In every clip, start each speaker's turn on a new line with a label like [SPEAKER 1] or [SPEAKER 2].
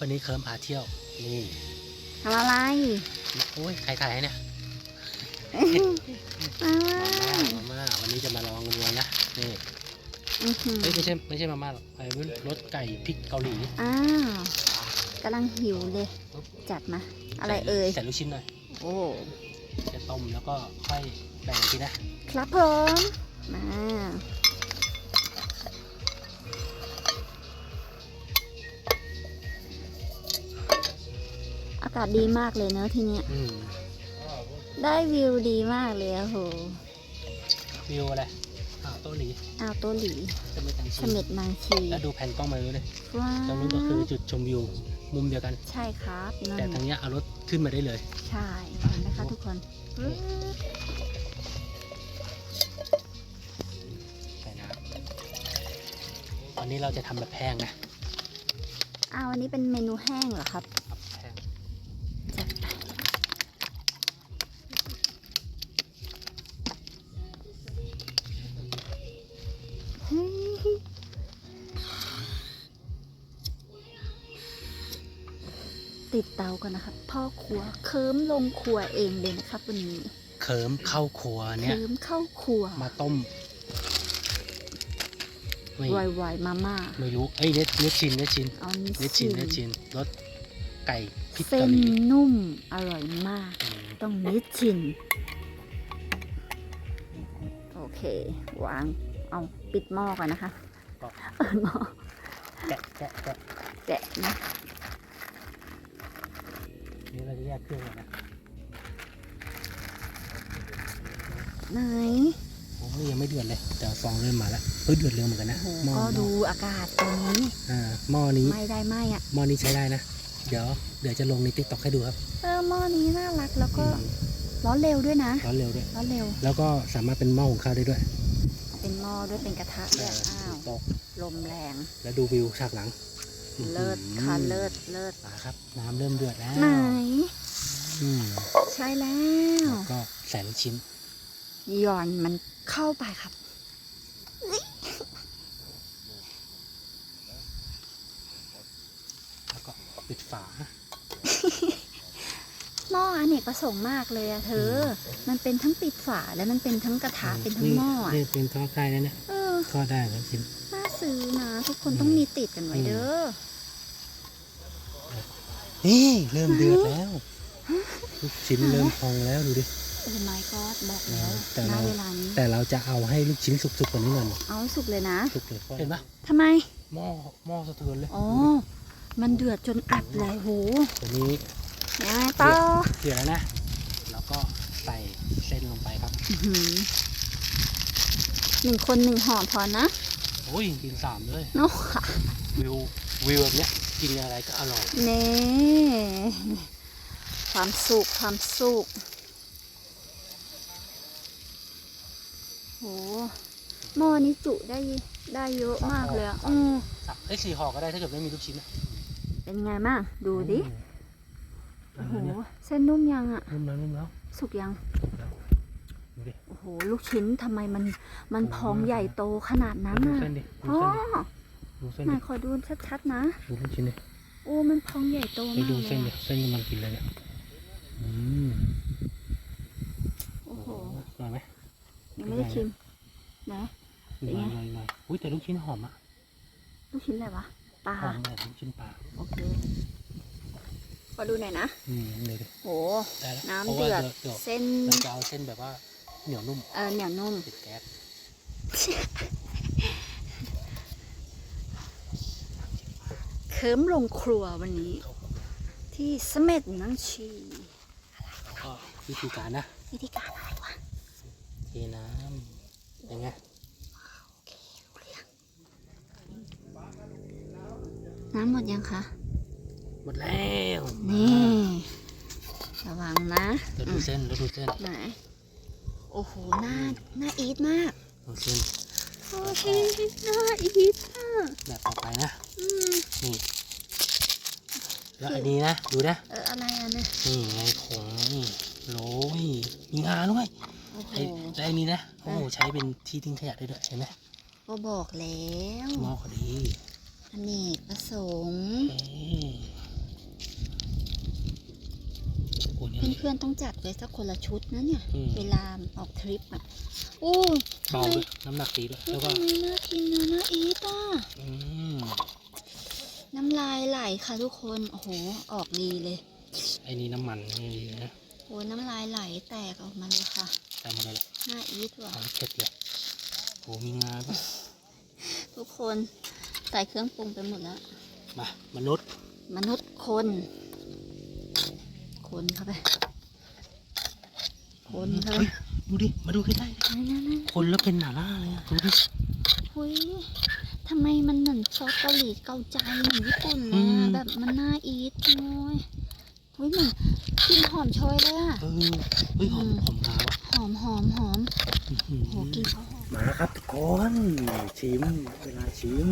[SPEAKER 1] วันนี้เคิร์มพาเที่ยว นี่
[SPEAKER 2] ทำอะไร
[SPEAKER 1] โอ้ยใครถ่ายให้เนี่ย
[SPEAKER 2] มาว่า
[SPEAKER 1] มาม่ามาม่า วันนี้จะมาลองกันดูนะ นี่
[SPEAKER 2] อื้อหือ
[SPEAKER 1] เอ้ยไม่ใช่ไม่ใช่มาม่าหรอกไอ้รสไก่พริกเกาหลี
[SPEAKER 2] อ้าวกำลังหิวเลย จัดมา อะไรเอ่ย
[SPEAKER 1] ใส่ลูกชิ้นหน่อย
[SPEAKER 2] โอ้
[SPEAKER 1] จะต้มแล้วก็ค่อยแบ่งทีนะ
[SPEAKER 2] ครับผม มาากาศดีมากเลยเนอะที่เนี้ย
[SPEAKER 1] อืม
[SPEAKER 2] ได้วิวดีมากเลยอะโห
[SPEAKER 1] วิวอะไรอ้าวโต๊ะหลี
[SPEAKER 2] อ้าวโตัวหลี
[SPEAKER 1] จะไม่ตัง
[SPEAKER 2] เส
[SPEAKER 1] ชิม
[SPEAKER 2] ม็ดนางชี
[SPEAKER 1] แล้วดูแผ่นกล้องมาเลยเลย
[SPEAKER 2] ว้า
[SPEAKER 1] ตรงนู้นก็คือจุดชมวิวมุมเดียวกัน
[SPEAKER 2] ใช่ครับนั่
[SPEAKER 1] แต่
[SPEAKER 2] น
[SPEAKER 1] ทางเนี้ยเอารถขึ้นมาได้เลย
[SPEAKER 2] ใช่เห็นไหมคะทุกคนปึ๊บ
[SPEAKER 1] ใส่น้ำวันนี้เราจะทำแบบแห้งนะ
[SPEAKER 2] อ้าววันนี้เป็นเมนูแห้งเหรอครับ ติดเตากันนะครับ พ่อครัวเคิมลงครัวเองเลยนะครับวันนี้
[SPEAKER 1] เคิมเข้าครัวเนี่ย
[SPEAKER 2] เคิมเข้าครัว
[SPEAKER 1] มาต้มไม่
[SPEAKER 2] ไวๆมาม่า
[SPEAKER 1] ไม่รู้เอ้ยเน็ตเน็ตชินเน็ตชิน
[SPEAKER 2] เอานี้
[SPEAKER 1] เน็ตชินเน็ตชินรสไก่พริก
[SPEAKER 2] เส้
[SPEAKER 1] เกานหลี
[SPEAKER 2] นุ่มอร่อยมาก
[SPEAKER 1] อืม
[SPEAKER 2] ต้องนิดชินโอเควางเอาปิดหม้อก่อนนะคะ
[SPEAKER 1] ก็
[SPEAKER 2] เปิดหม้อ
[SPEAKER 1] แกะแกะแกะ
[SPEAKER 2] แกะนะ
[SPEAKER 1] นี่เราจะแยกเครื่องก่อนนะ
[SPEAKER 2] ไหน
[SPEAKER 1] โอ้ยยังไม่เดือดเลยแต่ฟองเริ่มมาแล้วเฮ้ยเดือดเร็วเหมือนกันนะ
[SPEAKER 2] โอ้โห
[SPEAKER 1] หม้อ
[SPEAKER 2] ก็
[SPEAKER 1] หม้อ
[SPEAKER 2] ดูอากาศตรงนี้
[SPEAKER 1] อ่าหม้อนี้
[SPEAKER 2] ไม่ได้ไหมอะ
[SPEAKER 1] หม้อนี้ใช้ได้นะ เดี๋ยวเดี๋ยวจะลงในติ๊กต็อกให้ดูครับ
[SPEAKER 2] เออหม้อนี้น่ารักแล้วก็
[SPEAKER 1] อืม
[SPEAKER 2] ร้อนเร็วด้วยนะ
[SPEAKER 1] ร้อนเร็วด้วย
[SPEAKER 2] ร้อนเร็ว
[SPEAKER 1] แล้วก็สามารถเป็นหม้อหุงข้าวได้ด้วย
[SPEAKER 2] เป็นหม้อด้วยเป็นกระทะด้วยอ้าว
[SPEAKER 1] ตก
[SPEAKER 2] ลมแรง
[SPEAKER 1] แล้วดูวิวฉากหลัง
[SPEAKER 2] เลิศค่ะเลิศเลิศ
[SPEAKER 1] มาครับ น้ำเริ่มเดือดแล้ว
[SPEAKER 2] ไหน
[SPEAKER 1] อืม
[SPEAKER 2] ใช่แล้ว
[SPEAKER 1] แล้วก็ใส่ลูกชิ้น
[SPEAKER 2] หย่อนมันเข้าไปครับ
[SPEAKER 1] แล้วก็ปิดฝา
[SPEAKER 2] หม้ออเนกประสงค์มากเลยอะเธอ มันเป็นทั้งปิดฝาและมันเป็นทั้งกระทะเป็นทั้งหม้ออะ
[SPEAKER 1] นี่เป็นทอดได้นะเนี่ย
[SPEAKER 2] เออ
[SPEAKER 1] ทอดได้นะชิ้น
[SPEAKER 2] น่าซื้อนะ ทุกคนต้องมีติดกันไว้เด้อ
[SPEAKER 1] นี่เริ่มเดือดแล้วลูกชิ้นเริ่มพองแล้วดูดิ
[SPEAKER 2] โอ้ my god บอกแล้ว
[SPEAKER 1] แต่
[SPEAKER 2] ณ
[SPEAKER 1] เรา
[SPEAKER 2] เวลานี้
[SPEAKER 1] แต่เราจะเอาให้ลูกชิ้นสุกๆกว่านี้หน่อย
[SPEAKER 2] เอาให้สุกเลยนะ
[SPEAKER 1] สุกเลยเห็นปะ
[SPEAKER 2] ทำไม
[SPEAKER 1] หม้อหม้อสะเทือนเลย
[SPEAKER 2] อ๋อมันเดือดจนอัดเลยโห
[SPEAKER 1] ตัวนี้
[SPEAKER 2] ยังไงต่อ
[SPEAKER 1] เดือดแล้วนะแล้วก็ใส่เส้นลงไปครับ
[SPEAKER 2] อื้อหือหนึ่งคนหนึ่งห่อพอนะ
[SPEAKER 1] โอ้ยกินสามเลย
[SPEAKER 2] เนาะค่ะ
[SPEAKER 1] วิววิวแบบเนี้ย กินอะไรก็อร่อย
[SPEAKER 2] เน่ความสุขความสุขโหหม้อนี้จุได้ได้เยอะมากเลยอะอืม
[SPEAKER 1] สับไอ้ยสี่ห่อก็ได้ถ้าเกิดไม่มีลูกชิ้นนะ
[SPEAKER 2] เป็นไงบ้างดูดิ
[SPEAKER 1] อื
[SPEAKER 2] โอ้
[SPEAKER 1] ม
[SPEAKER 2] โหเส้นนุ่มยังอะ
[SPEAKER 1] นุ่มแล้วนุ่มแล้ว
[SPEAKER 2] สุกยัง
[SPEAKER 1] ดูดิ
[SPEAKER 2] โอ้โหลูกชิ้นทำไมมันมันพองใหญ่โตขนาดนั้น
[SPEAKER 1] ดู
[SPEAKER 2] อะ
[SPEAKER 1] เส้นดิดู
[SPEAKER 2] พ่อ
[SPEAKER 1] เส้น ดิดูเส้น
[SPEAKER 2] ไหน
[SPEAKER 1] ดิ
[SPEAKER 2] ขอดูชัดๆนะ
[SPEAKER 1] ดูลูกชิ้นดิ
[SPEAKER 2] โอ้มันพองใหญ่โต
[SPEAKER 1] ไป
[SPEAKER 2] มาก
[SPEAKER 1] ดู
[SPEAKER 2] เล
[SPEAKER 1] เส้น
[SPEAKER 2] ย
[SPEAKER 1] ดิ
[SPEAKER 2] อะ
[SPEAKER 1] เส้นกำลังกินเลยเนี่ยอืม
[SPEAKER 2] โอ้โห
[SPEAKER 1] อร่อยไหม
[SPEAKER 2] ยังไม่ได้ชิมนะ
[SPEAKER 1] หน่อยหน่อยหน่อยอุ้ยแต่ลูกชิ้นหอมอะ
[SPEAKER 2] ลูกชิ้นอะไรวะปลา
[SPEAKER 1] หอมแบบลูกชิ้นปลา
[SPEAKER 2] โอเคขอดูหน่อยนะ
[SPEAKER 1] อืมเลยดิ
[SPEAKER 2] โห
[SPEAKER 1] ได้แล้ว
[SPEAKER 2] น้ำ
[SPEAKER 1] เพราะว่า
[SPEAKER 2] เดือด
[SPEAKER 1] เดี๋ยว
[SPEAKER 2] เส้น
[SPEAKER 1] เราจะเอาเส้นแบบว่าเหนียวนุ่ม
[SPEAKER 2] เออเหนียวนุ่ม
[SPEAKER 1] ติดแก๊ส
[SPEAKER 2] คิมลงครัววันนี้ ที่เสม็ดนังชี
[SPEAKER 1] ก็วิธีการนะ
[SPEAKER 2] วิธีการอะไรวะ
[SPEAKER 1] เทน้ำเป็นไง
[SPEAKER 2] น้ำหมดยังคะ
[SPEAKER 1] หมดแล้ว
[SPEAKER 2] นี่ ระวังนะ
[SPEAKER 1] เราดูเส้นเราดูเส้น
[SPEAKER 2] ไหน โอ้โห หน้า หน้าอีทมาก
[SPEAKER 1] ดูเส้น
[SPEAKER 2] โอ้ยหน้าอีทอะ
[SPEAKER 1] แบบต่อไปนะ
[SPEAKER 2] อืม
[SPEAKER 1] นี่แล้วอันนี้นะ ดูนะ
[SPEAKER 2] เอออะไรอะเนี่ย
[SPEAKER 1] นี่ไงผงนี่โรยมีงาด้วย
[SPEAKER 2] โห
[SPEAKER 1] ไอ้ไอ้นี้นะ โอ้ใช้เป็นที่ทิ้งขยะได้ด้วยเห็นไหม
[SPEAKER 2] ก็บอกแล้ว
[SPEAKER 1] มอเขดี
[SPEAKER 2] อเนกประสงค์
[SPEAKER 1] เพื่
[SPEAKER 2] อนๆต้องจัดไว้สักคนละชุดนะเนี่ยเวลาออกทริปอะอู้
[SPEAKER 1] เบาไมด้วยน้ำหนักดีด้วยแล้วก็
[SPEAKER 2] ไมน่ากินนะนะอีทอะ
[SPEAKER 1] อื
[SPEAKER 2] น้ำลายไหลค่ะทุกคน โอ้โห ออกดีเลย
[SPEAKER 1] ไอ้นี่น้ำมันนี่ดีนะ
[SPEAKER 2] โอ้น้ำลายไหลแตกออกมาเลยค่ะ
[SPEAKER 1] แต่มาแล้ว
[SPEAKER 2] น่าอีทว่ะ
[SPEAKER 1] หอมเผ็ดเลยโหมีงาด้วย
[SPEAKER 2] ทุกคนใส่เครื่องปรุงไปหมดแล้ว
[SPEAKER 1] มามนุษย์
[SPEAKER 2] มนุษย์คน คนเข้าไป คนเข้าไป
[SPEAKER 1] เฮ้ยดูดิ มาดูใกล้
[SPEAKER 2] นั่นนั่นนั่น
[SPEAKER 1] ๆคนแล้วเป็นหนาล่าเลยอะดูดิ
[SPEAKER 2] หุย ทำไมมันเหมือนซอสเกาหลีเกาใจเหมือนญี่ปุ่นเลย
[SPEAKER 1] อื
[SPEAKER 2] อะ
[SPEAKER 1] ม
[SPEAKER 2] แบบมันน่าอีทโอ้ยหุยเหมือนกลินหอมโชยเลยอะ
[SPEAKER 1] เออเฮ้ยหอมหอมงาว่ะ
[SPEAKER 2] หอมหอมหอม
[SPEAKER 1] อื้อหือ
[SPEAKER 2] โหกลินเขาหอม
[SPEAKER 1] มาแล้วครับทุกคนชิมเวลาชิม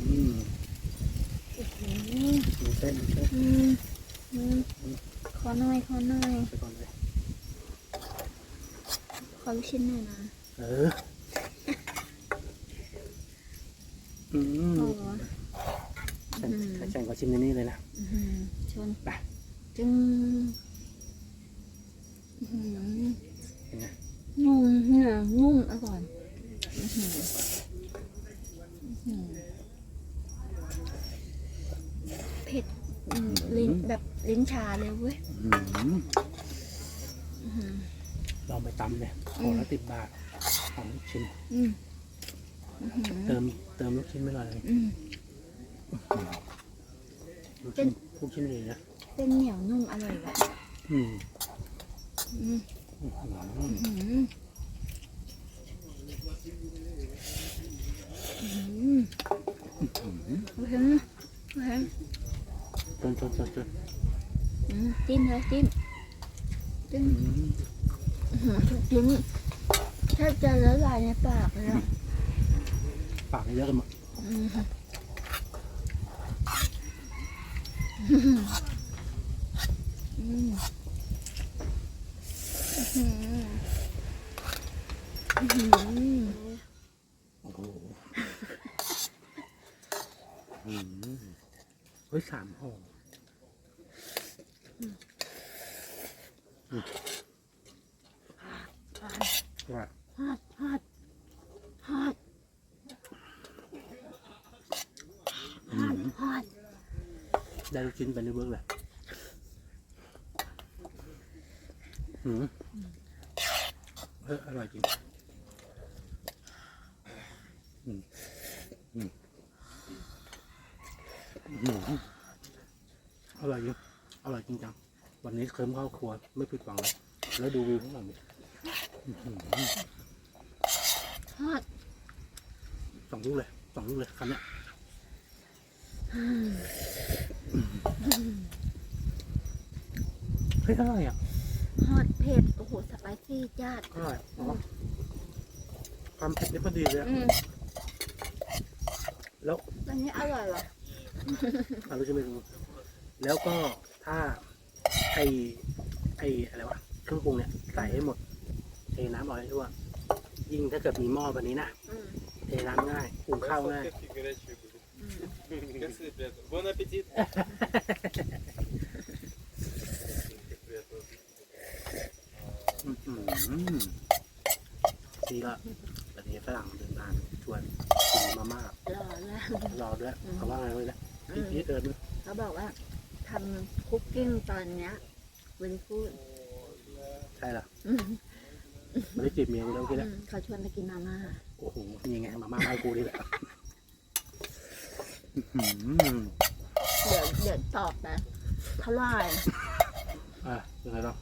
[SPEAKER 1] อืม
[SPEAKER 2] อืม
[SPEAKER 1] ดูเส้นดูเส้น
[SPEAKER 2] อืมอืมขอหน่อยขอหน่อย
[SPEAKER 1] ไปก่อนเลย
[SPEAKER 2] ขอลูกชิ้นหน่อยนะ
[SPEAKER 1] เออ อืม
[SPEAKER 2] โอ้โห
[SPEAKER 1] ฉันฉันก็ชิมในนี้เลยนะ
[SPEAKER 2] อื้อหือชน
[SPEAKER 1] ไป
[SPEAKER 2] จึงอื้อหือ
[SPEAKER 1] เป็นไง
[SPEAKER 2] นุ่มเนี่ยนุ่มอร่อยอื้อหืออื้อหือเผ็ดอืมลิ้นแบบลิ้นชาเลยเว้ย
[SPEAKER 1] อืม
[SPEAKER 2] อื้อหือ
[SPEAKER 1] ลองไปตำเนี่ยขอละสิบบาททำลูกชิ้น
[SPEAKER 2] อืมอื้อหือ
[SPEAKER 1] เติมเติมลูกชิ้นไม่หน่อยเลย
[SPEAKER 2] อืม
[SPEAKER 1] ลูก
[SPEAKER 2] เป็
[SPEAKER 1] ชิ้
[SPEAKER 2] น
[SPEAKER 1] นลูกชิ้นเลยนะ
[SPEAKER 2] เป็นเหนียวนุ่มอร่อยแบบ
[SPEAKER 1] อืม
[SPEAKER 2] อืม
[SPEAKER 1] อื้อหือ
[SPEAKER 2] อื้อหืออื้อหือโอเคไหมโอเค
[SPEAKER 1] จนจนจนจน
[SPEAKER 2] อืมจิ้มเลยจิ้มจิ้ม
[SPEAKER 1] อืม
[SPEAKER 2] อื้อหือทุกชิ้นแทบจะละลายในปากเลยอะ
[SPEAKER 1] ปากเยอะกันหมด
[SPEAKER 2] อืมอืมอื้อหืออื้อหือ
[SPEAKER 1] โอ้โหอืมเฮ้ยสามห่ออืมว่า
[SPEAKER 2] ฮอดฮอดฮอด
[SPEAKER 1] อื
[SPEAKER 2] ฮอ
[SPEAKER 1] ม
[SPEAKER 2] ดฮอด
[SPEAKER 1] ได้ลูกชิ้นไปในเบิร์กเลยอืมเอออร่อยจริงอืมอืมอืมอร่อยจริงอร่อยจริงจังวันนี้เคิร์มเข้าครัวไม่ผิดหวังเลยแล้วดูวิวข้างหลังดิอื้อหือ
[SPEAKER 2] ฮอด
[SPEAKER 1] สองลูกเลยสองลูกเลยคำเนี้ย เผ็ดอร่อยอะ
[SPEAKER 2] ฮอตเผ็ด โอ้โห สไปซี่จัด
[SPEAKER 1] อร่อยความเผ็ดนี่พอดีเลยอะแล้ว
[SPEAKER 2] อันนี้อร่อยเหร
[SPEAKER 1] ออร่อยใช่ไหมครับแล้วก็ถ้าไอไออะไรวะเครื่องปรุงเนี่ยใส่ให้หมดเทน้ำออกให้ทั่วยิ่งถ้าเกิดมีหม้อแบบนี้นะเทน้ำง่ายปรุงข้าวง่าย
[SPEAKER 2] อืม
[SPEAKER 3] Merci, ребята. Бон аппетит. Приятного аппетита.
[SPEAKER 1] อื้อหือนี่ก็ประเทศฝรั่งเดินทางชวนกินมาม่าร
[SPEAKER 2] อแล้ว
[SPEAKER 1] รอด้วยเขาว่าไงวะเนี่ย
[SPEAKER 2] อื
[SPEAKER 1] พี่
[SPEAKER 2] ม
[SPEAKER 1] พี่เอิญ
[SPEAKER 2] เขาบอกว่าทำคุกกิ้งตอนเนี้ยเวลฟูด
[SPEAKER 1] ใช่เหรอ
[SPEAKER 2] อืม
[SPEAKER 1] ไม่ได้จีบเมียกูแล้วคิด
[SPEAKER 2] อื
[SPEAKER 1] แล้ว
[SPEAKER 2] มเขาชวนไปกินมาม่า
[SPEAKER 1] โอ้โหนี่ไงมาม่าบ้านกูนี่แหละอื้อหือ
[SPEAKER 2] เดี๋ยวเดี๋ยวตอบนะเท่าไหร่
[SPEAKER 1] อะยังไงเนาะ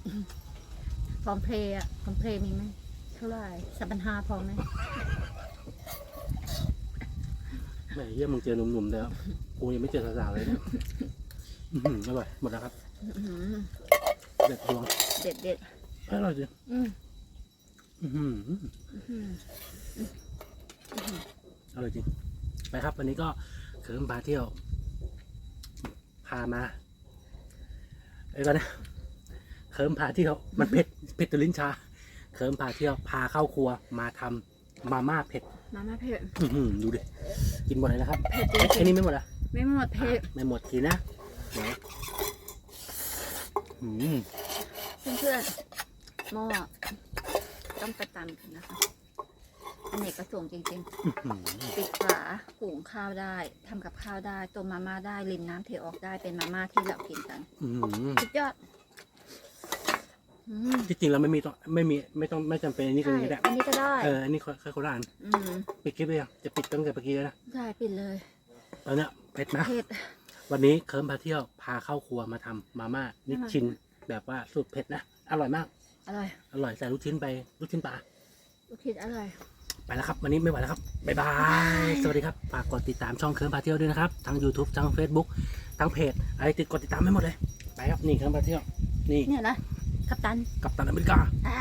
[SPEAKER 2] พร้อมเพลย์อะพร้อมเพลย์มีไหมเท่าไหร่สัปดาห์พร้อมไหม
[SPEAKER 1] แหมเยี่ยมึงเจอหนุ่มๆแล้วกูยังไม่เจอสาวๆเลยเนี่ยอื้อหืออร่อยหมดแล้วครับ
[SPEAKER 2] อื้อหือ
[SPEAKER 1] เด็ดดวง
[SPEAKER 2] เด็ดเด็ด
[SPEAKER 1] อร่อยจริง
[SPEAKER 2] อืม
[SPEAKER 1] อื้อหือ
[SPEAKER 2] อื้อหือ
[SPEAKER 1] อร่อยจริงไปครับวันนี้ก็ เขิมพาเที่ยว พามาไอ้ก่อนนะเขิมพาเที่ยวมันเผ็ดเผ็ดตัวลิ้นชาเขิมพาเที่ยวพาเข้าครัวมาทำมาม่าเผ็ด
[SPEAKER 2] มาม่าเผ็ด
[SPEAKER 1] อื้อหือดูดิกินหมดเลยนะครับ
[SPEAKER 2] เผ็ดจ
[SPEAKER 1] เอ๊ะ
[SPEAKER 2] ริ
[SPEAKER 1] ไอ้
[SPEAKER 2] ง
[SPEAKER 1] นี่ไม่หมดอะ
[SPEAKER 2] ๆไม่หมดเผ็ด
[SPEAKER 1] ไม่หมดกินนะเดี๋ยวอืม
[SPEAKER 2] เพื่อนๆหม้อต้องไปตำกันนะคะอั นเนกประสงค์จริง
[SPEAKER 1] อื้อหือ
[SPEAKER 2] ๆปิดฝาหุงข้าวได้ทำกับข้าวได้ต้มมาม่าได้รินน้ำเทออกได้เป็นมาม่าที่เรากินกัน
[SPEAKER 1] อื้อหือ
[SPEAKER 2] สุดยอดอืม
[SPEAKER 1] ที่จริงเราไม่มีต้องไม่มีไม่ต้องไม่จำเป็นอันนี้ก็
[SPEAKER 2] ใช่
[SPEAKER 1] ได้
[SPEAKER 2] อันนี้ก็ได้
[SPEAKER 1] เอออันนี้ค่อยๆโคราณ
[SPEAKER 2] อืม
[SPEAKER 1] ปิดคลิปเลยยังจะปิดตั้งแต่เมื่อกี้แล้วนะ
[SPEAKER 2] ได้ปิดเลย
[SPEAKER 1] ตอนเนี้ยเผ็ดนะ
[SPEAKER 2] เผ็ด
[SPEAKER 1] วันนี้เคิร์มพาเที่ยวพาเข้าครัวมาทำมาม่านิชชินแบบว่าสูตรเผ็ดนะ อร่อยมาก
[SPEAKER 2] อร่อย
[SPEAKER 1] อร่อยใส่ลูกชิ้นไปลูกชิ้นปลา
[SPEAKER 2] ลูกชิ้นอร่อย
[SPEAKER 1] ไปแล้วครับ วันนี้ไม่ไหวแล้วครับ บ๊ายบาย สวัสดีครับ ฝากกดติดตามช่องเคิร์มพาเที่ยวด้วยนะครับ ทั้ง YouTube ทั้ง Facebook ทั้งเพจอะไรติดกดติดตามให้หมดเลย ไปครับ นี่เคิร์มพาเที่ยว นี่
[SPEAKER 2] เนี่ยนะกัปตัน
[SPEAKER 1] กับตันอเมริกา
[SPEAKER 2] อ่า